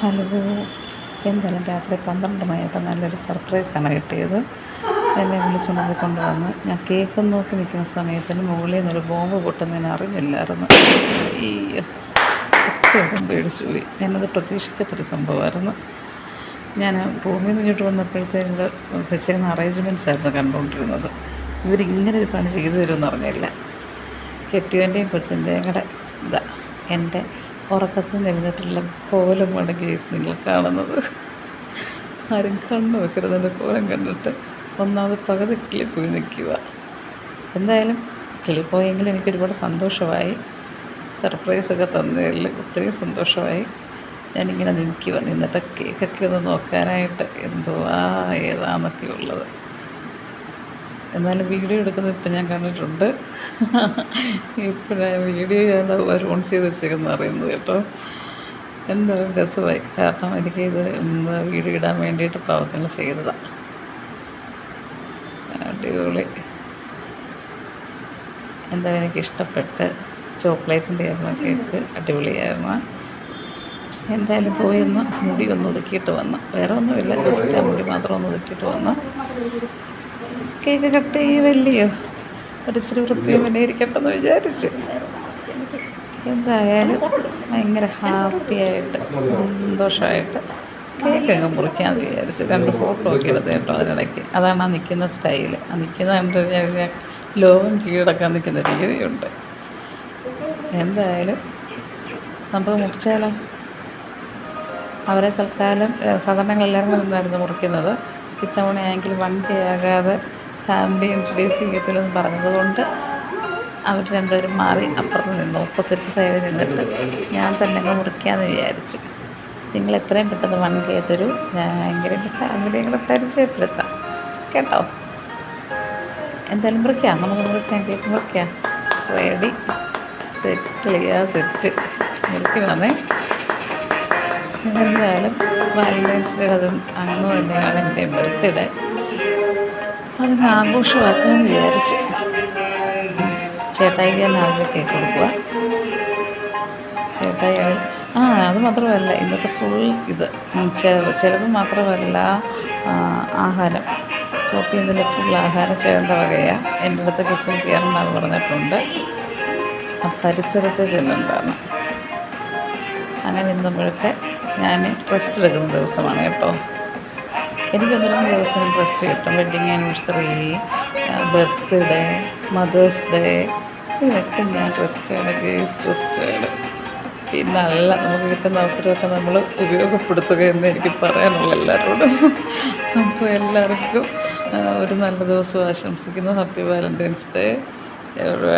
Hello. എന്തായാലും രാത്രി പന്ത്രണ്ട് മണിയായപ്പോൾ നല്ലൊരു സർപ്രൈസാണ് കിട്ടിയത്. എന്നെ വിളിച്ചുണർത്തി കൊണ്ടുവന്ന്. ഞാൻ കേക്ക് നോക്കി നിൽക്കുന്ന സമയത്തിന് മുകളിൽ നിന്നൊരു ബോംബ് പൊട്ടുന്നതിന് അറിഞ്ഞില്ലായിരുന്നു. ഈ സത്യം പേടിച്ചു പോയി. ഞാനത് പ്രതീക്ഷിക്കാത്തൊരു സംഭവമായിരുന്നു. ഞാൻ റൂമിൽ നിന്ന് ഇങ്ങോട്ട് വന്നപ്പോഴത്തേക്ക് വെച്ചിരുന്ന അറേഞ്ച്മെന്റ്സ് ആയിരുന്നു കണ്ടുകൊണ്ടിരുന്നത്. ഇവരിങ്ങനെ ഒരു പണി ചെയ്തു തരുമെന്ന് അറിഞ്ഞില്ല. കെട്ടിയോന്റെയും കൊച്ചിന്റെയും കൂടെ ഇതാ എന്റെ ഉറക്കത്തിൽ നിന്നിട്ടുള്ള കോലമാണ് കേസ് നിങ്ങൾ കാണുന്നത്. ആരും കണ്ണു വെക്കരുതെന്റെ കോലം കണ്ടിട്ട്. ഒന്നാമത് പകുതി കിളിപ്പോയി നിൽക്കുക. എന്തായാലും കിളിപ്പോയെങ്കിൽ എനിക്ക് ഒരുപാട് സന്തോഷമായി. സർപ്രൈസൊക്കെ തന്നതിൽ ഒത്തിരി സന്തോഷമായി. ഞാനിങ്ങനെ നിൽക്കുക നിന്നിട്ട് കേക്കൊക്കെ ഒന്ന് നോക്കാനായിട്ട് എന്തുവാ ഏതാന്നൊക്കെ ഉള്ളത്. എന്നാലും വീഡിയോ എടുക്കുന്നത് ഇപ്പം ഞാൻ കണ്ടിട്ടുണ്ട്. ഇപ്പോഴാണ് വീഡിയോ ഞാൻ ഓൺ ചെയ്ത് വെച്ചേക്കുന്ന അറിയുന്നത് കേട്ടോ. എന്തായാലും രസമായി. കാരണം എനിക്ക് ഇത് വീഡിയോ ഇടാൻ വേണ്ടിയിട്ട് പ്രവർത്തനങ്ങൾ ചെയ്തതാണ് അടിപൊളി. എന്താ എനിക്ക് ഇഷ്ടപ്പെട്ട് ചോക്ലേറ്റിന്റെ ആയിരുന്നു. കേക്ക് അടിപൊളിയായിരുന്നു. എന്തായാലും പോയി ഒന്ന് മുടി ഒന്ന് ഒതുക്കിയിട്ട് വന്ന്. വേറെ ഒന്നുമില്ല. ജസ്റ്റ് ആ മുടി മാത്രം ഒന്ന് ഒതുക്കിയിട്ട് വന്ന്. കേക്ക് കട്ട് ചെയ്യുമല്ലയോ ഒരിച്ചിരി വൃത്തിയും പിന്നെ ഇരിക്കട്ടെ എന്ന് വിചാരിച്ച്. എന്തായാലും ഭയങ്കര ഹാപ്പിയായിട്ട് സന്തോഷമായിട്ട് കേക്ക് അങ്ങ് മുറിക്കാമെന്ന് വിചാരിച്ച് രണ്ട് ഫോട്ടോ ഒക്കെ എടുത്ത് കേട്ടോ അതിനിടയ്ക്ക്. അതാണ് ആ നിൽക്കുന്ന സ്റ്റൈൽ ആ നിൽക്കുന്ന കണ്ടു കഴിഞ്ഞാൽ ലോകം കീഴടക്കാൻ നിൽക്കുന്ന രീതിയുണ്ട്. എന്തായാലും നമുക്ക് മുറിച്ചാലോ? അവരെ തൽക്കാലം സാധാരണങ്ങളെല്ലാവരും നിന്നായിരുന്നു മുറിക്കുന്നത്. ഇത്തവണയാണെങ്കിൽ വൺ കെ ആകാതെ ഫാമിലി ഇൻട്രൊഡ്യൂസ് ചെയ്യത്തില്ലെന്ന് പറഞ്ഞതുകൊണ്ട് അവർ രണ്ടുപേരും മാറി അപ്പുറത്ത് നിന്ന് ഓപ്പോസിറ്റ് സൈഡിൽ നിന്നിട്ട്. ഞാൻ തന്നെ അങ്ങ് മുറിക്കാമെന്ന് വിചാരിച്ച്. നിങ്ങൾ എത്രയും പെട്ടെന്ന് വൺ കെ തരൂ. ഞാൻ ഭയങ്കര ഫാമിലിയും കൂടെ പരിചയപ്പെടുത്താം. കേട്ടോ? എന്തായാലും മുറിക്കാം. നമുക്ക് മുറിക്കാം. കേക്ക് മുറിക്കാം. റെഡി സെറ്റ് ചെയ്യാ സെറ്റ് മുറിക്ക് വന്നേ. എന്തായാലും വാലന്റൈൻസ് ഡേ അതും അന്ന് തന്നെയാണ് എന്റെ ബർത്ത്ഡേ അതിന് ആഘോഷമാക്കാമെന്ന് വിചാരിച്ച്. ചേട്ടായിക്ക് തന്നെ ആദ്യം കേക്ക് കൊടുക്കുക ചേട്ടായി ആ അത് മാത്രമല്ല ഇന്നത്തെ ഫുൾ ഇത്. ചിലവ് ചിലവ് മാത്രമല്ല ആഹാരം. ഫോർട്ടീൻതിന്റെ ഫുൾ ആഹാരം ചെയ്യേണ്ട വകയാണ് എന്റെ അടുത്ത് കിച്ചൺ കയറണമെന്ന് പറഞ്ഞിട്ടുണ്ട്. ആ പരിസരത്ത് ചെല്ലുന്നതാണ്. അങ്ങനെ ഇന്നുമ്പോഴൊക്കെ ഞാൻ റെസ്റ്റ് എടുക്കുന്ന ദിവസമാണ് കേട്ടോ. എനിക്ക് ഒന്ന് ദിവസം റെസ്റ്റ് കിട്ടും wedding anniversary birthday mother's day ഇതൊക്കെ ഞാൻ റെസ്റ്റാണ് ഗേസ് റെസ്റ്റാണ് പിന്നെ നല്ല നമുക്ക് കിട്ടുന്ന അവസരമൊക്കെ നമ്മൾ ഉപയോഗപ്പെടുത്തുക എന്ന് എനിക്ക് പറയാനുള്ള എല്ലാവരോടും. അപ്പോൾ എല്ലാവർക്കും ഒരു നല്ല ദിവസം ആശംസിക്കുന്നു. ഹാപ്പി വാലന്റൈൻസ് ഡേ എവിടെ